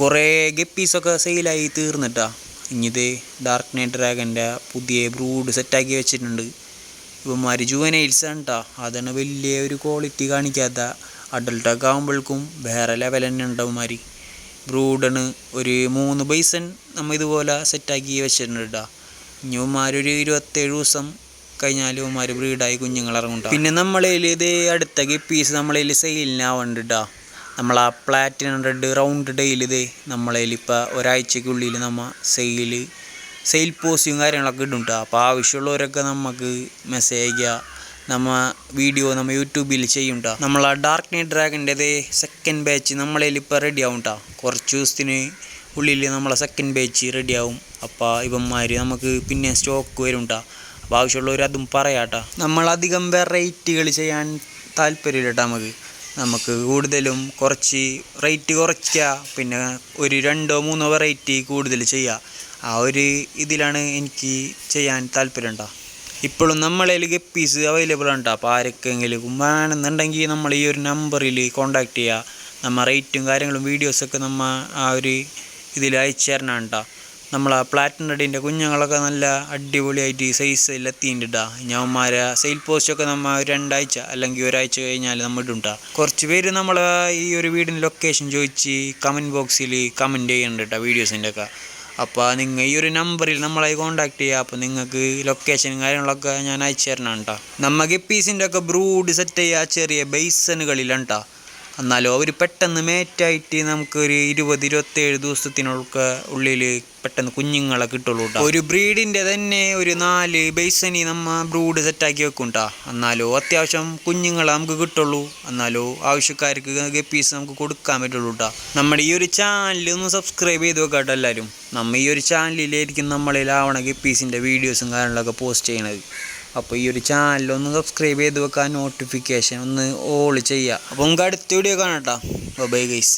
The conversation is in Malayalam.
കുറേ ഗപ്പീസൊക്കെ സെയിലായി തീർന്നിട്ടാ. ഇനിയിത് ഡാർക്ക് നൈറ്റ് ഡ്രാഗന്റെ പുതിയ ബ്രൂഡ് സെറ്റാക്കി വെച്ചിട്ടുണ്ട്. ഇവന്മാർ ജുവനൈൽസ് ആണ് കേട്ടോ അതാണ് വലിയ ഒരു ക്വാളിറ്റി കാണിക്കാത്ത അഡൾട്ടൊക്കെ ആകുമ്പോഴേക്കും വേറെ ലെവൽ തന്നെ ഉണ്ടാവുമാര് ബ്രൂഡണ് ഒരു മൂന്ന് ബൈസൺ നമ്മൾ ഇതുപോലെ സെറ്റാക്കി വെച്ചിട്ടുണ്ട് കേട്ടോ ഇനി ഇവന്മാരൊരു ഇരുപത്തേഴ് ദിവസം കഴിഞ്ഞാൽ ഇവന്മാർ ബ്രീഡായി കുഞ്ഞുങ്ങൾ ഇറങ്ങും പിന്നെ നമ്മളതിൽ ഇത് അടുത്ത ഗപ്പീസ് നമ്മളതിൽ സെയിലിനാവുന്നുണ്ട് കേട്ടോ നമ്മൾ ആ പ്ലാറ്റിനം റെഡ് റൗണ്ട് ഡെയിൽ ഇത് നമ്മളതിൽ ഇപ്പോൾ ഒരാഴ്ചക്കുള്ളിൽ നമ്മൾ സെയിൽ സെയിൽ പോസ്റ്റും കാര്യങ്ങളൊക്കെ ഇടും കേട്ടോ അപ്പോൾ ആവശ്യമുള്ളവരൊക്കെ നമുക്ക് മെസ്സേജ് അയക്കുക നമ്മ വീഡിയോ നമ്മൾ യൂട്യൂബിൽ ചെയ്യും കേട്ടോ നമ്മൾ ആ ഡാർക്ക് നൈറ്റ് ഡ്രാഗന്റെത് സെക്കൻഡ് ബാച്ച് നമ്മളതിൽ ഇപ്പോൾ റെഡി ആവും കേട്ടോ കുറച്ച് ദിവസത്തിന് ഉള്ളിൽ നമ്മളെ സെക്കൻഡ് ബാച്ച് റെഡി ആവും. അപ്പോൾ ഇവന്മാർ നമുക്ക് പിന്നെ സ്റ്റോക്ക് വരും കേട്ടോ അപ്പോൾ ആവശ്യമുള്ളവർ അതും പറയാം കേട്ടോ നമ്മളധികം വെറൈറ്റികൾ ചെയ്യാൻ താല്പര്യമില്ല കേട്ടോ നമുക്ക് നമുക്ക് കൂടുതലും കുറച്ച് റേറ്റ് കുറയ്ക്കുക പിന്നെ ഒരു രണ്ടോ മൂന്നോ വെറൈറ്റി കൂടുതൽ ചെയ്യുക. ആ ഒരു ഇതിലാണ് എനിക്ക് ചെയ്യാൻ താല്പര്യം ഉണ്ടോ? ഇപ്പോഴും നമ്മളതിൽ ഗപ്പീസ് അവൈലബിൾ ഉണ്ട്? അപ്പോൾ ആരൊക്കെങ്കിലും വേണമെന്നുണ്ടെങ്കിൽ നമ്മൾ ഈ ഒരു നമ്പറിൽ കോണ്ടാക്ട് ചെയ്യുക. നമ്മൾ റേറ്റും കാര്യങ്ങളും വീഡിയോസൊക്കെ നമ്മൾ ആ ഒരു ഇതിൽ അയച്ചു തരണം കേട്ടോ നമ്മൾ ആ പ്ലാറ്റിനം അടീന്റെ കുഞ്ഞുങ്ങളൊക്കെ നല്ല അടിപൊളിയായിട്ട് സൈസ് സൈസിൽ എത്തിയിട്ടാ ഞാന്മാരെ സെയിൽ പോസ്റ്റൊക്കെ നമ്മൾ രണ്ടാഴ്ച അല്ലെങ്കിൽ ഒരാഴ്ച കഴിഞ്ഞാൽ നമ്മൾ ഇടുണ്ടാ. കുറച്ച് പേര് നമ്മൾ ഈ ഒരു വീടിന്റെ ലൊക്കേഷൻ ചോദിച്ച് കമന്റ് ബോക്സിൽ കമന്റ് ചെയ്യുന്നുണ്ട് കേട്ടോ വീഡിയോസിന്റെ ഒക്കെ അപ്പോൾ നിങ്ങൾ ഈ ഒരു നമ്പറിൽ നമ്മളെ കോൺടാക്ട് ചെയ്യുക അപ്പോൾ നിങ്ങൾക്ക് ലൊക്കേഷനും കാര്യങ്ങളൊക്കെ ഞാൻ അയച്ചു തരണം കേട്ടോ നമ്മൾ ഗപ്പീസിന്റെ ഒക്കെ ബ്രൂഡ് സെറ്റ് ചെയ്യുക ചെറിയ ബേസനുകളിലാണ് കേട്ടോ എന്നാലും അവർ പെട്ടെന്ന് മേറ്റായിട്ട് നമുക്കൊരു ഇരുപത് ഇരുപത്തേഴ് ദിവസത്തിനൊക്കെ ഉള്ളിൽ പെട്ടെന്ന് കുഞ്ഞുങ്ങളെ കിട്ടുള്ളൂ കേട്ടോ ഒരു ബ്രീഡിന്റെ തന്നെ ഒരു നാല് ബേസനി നമ്മ ബ്രൂഡ് സെറ്റാക്കി വെക്കും കേട്ടോ എന്നാലോ അത്യാവശ്യം കുഞ്ഞുങ്ങളെ നമുക്ക് കിട്ടുള്ളൂ. എന്നാലോ ആവശ്യക്കാർക്ക് ഗപ്പീസ് നമുക്ക് കൊടുക്കാൻ പറ്റുള്ളൂ കേട്ടോ നമ്മുടെ ഈ ഒരു ചാനൽ ഒന്ന് സബ്സ്ക്രൈബ് ചെയ്ത് വെക്കാം കേട്ടോ എല്ലാവരും നമ്മ ഈ ഒരു ചാനലിലായിരിക്കും നമ്മളിലാവണ ഗപ്പീസിന്റെ വീഡിയോസും കാര്യങ്ങളൊക്കെ പോസ്റ്റ് ചെയ്യണത്. അപ്പോൾ ഈ ഒരു ചാനലൊന്ന് സബ്സ്ക്രൈബ് ചെയ്ത് വെക്കാൻ നോട്ടിഫിക്കേഷൻ ഒന്ന് ഓൾ ചെയ്യുക. അപ്പോൾ നമുക്ക് അടുത്ത വീഡിയോ കാണാം കേട്ടോ ബൈ ഗൈസ്